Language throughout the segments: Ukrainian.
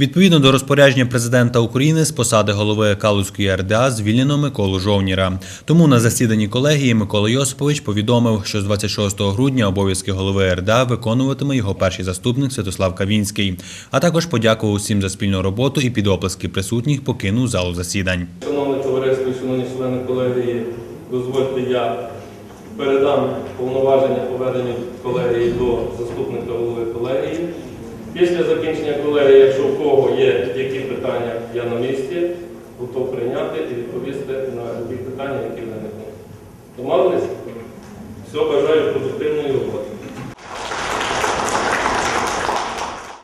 Відповідно до розпорядження президента України з посади голови Калузької РДА звільнено Миколу Жовніра. Тому на засіданні колегії Микола Йосипович повідомив, що з 26 грудня обов'язки голови РДА виконуватиме його перший заступник Святослав Кавінський. А також подякував усім за спільну роботу і під оплески присутніх покинув залу засідань. Шановне товариство, шановні члени колегії, дозвольте я передам повноваження поведення колегії до заступника голови колегії. Після закінчення колегії, якщо в кого є які питання, я на місці, готов прийняти і відповісти на ті питання, які виникнуть. Домовились? Все, бажаю продуктивної роботи.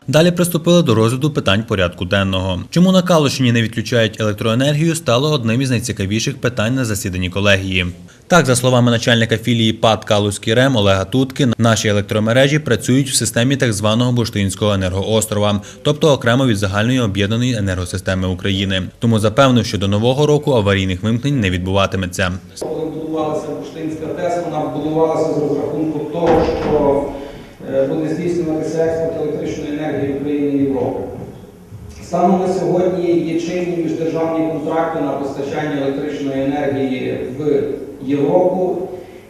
Далі приступили до розгляду питань порядку денного. Чому на Калушині не відключають електроенергію, стало одним із найцікавіших питань на засіданні колегії. Так, за словами начальника філії ПАД Калузький РЕМ Олега Тутки, наші електромережі працюють в системі так званого Бурштинського енергоострова, тобто окремо від загальної об'єднаної енергосистеми України. Тому запевнив, що до нового року аварійних вимкнень не відбуватиметься. Коли будувалася Бурштинська ТЕС, вона будувалася з розрахунку того, що е, буде здійснюватися експорт електричної енергії України і Європи. Станом на сьогодні є чинні міждержавні контракти на постачання електричної енергії в Європу,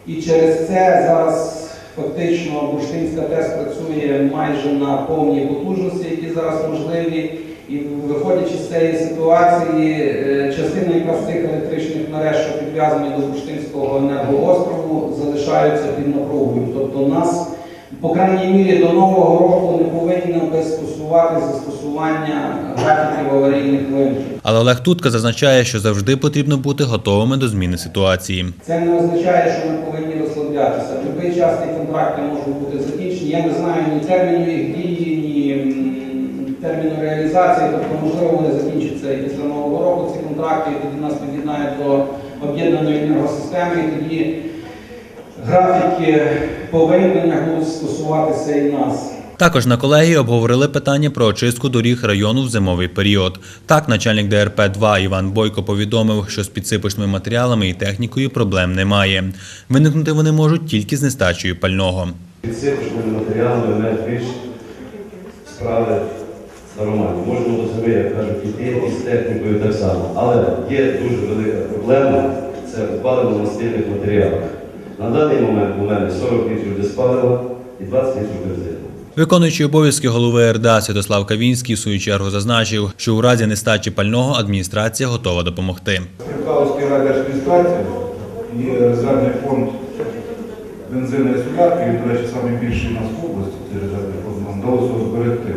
і через це зараз фактично Бурштинська ТЕС працює майже на повній потужності, які зараз можливі. І виходячи з цієї ситуації, е, частина якраз цих електричних мереж, що підв'язані до Бурштинського енергоострову, залишаються під напругою. Тобто нас, по крайній мірі, до нового року не повинно стосувати застосування графіків аварійних вимкнень. Але Олег Тутка зазначає, що завжди потрібно бути готовими до зміни ситуації. Це не означає, що ми повинні розслаблятися. Будь-який час ці контракти можуть бути закінчені. Я не знаю ні терміну їх дії, ні терміну реалізації. Тобто, можливо, вони закінчаться і після нового року ці контракти, і тоді нас під'єднають до об'єднаної енергосистеми, і тоді графіки по вимкненнях будуть стосуватися і нас. Також на колегії обговорили питання про очистку доріг району в зимовий період. Так, начальник ДРП 2 Іван Бойко повідомив, що з підсипочними матеріалами і технікою проблем немає. Виникнути вони можуть тільки з нестачею пального. Підсипочними матеріалами ми більш справи нормальні. Можемо до себе, як кажуть, іти і з технікою так само. Але є дуже велика проблема це у паливно-мастильних матеріалах. На даний момент у мене 40 літрів диспалива і 20 літрів бензину. Виконуючий обов'язки голови РДА Святослав Кавінський в свою чергу зазначив, що у разі нестачі пального адміністрація готова допомогти. Калузької радіоадміністрації є резервний фонд бензину і солярки, він, до речі, найбільший у нас в області, цей резервний фонд, нам вдалося зберегти.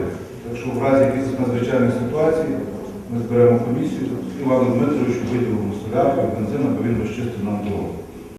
Так що в разі якихось надзвичайних ситуацій ми зберемо комісію, Івану Дмитровичу виділимо солярку і бензин, аби він розчистив нам дорогу.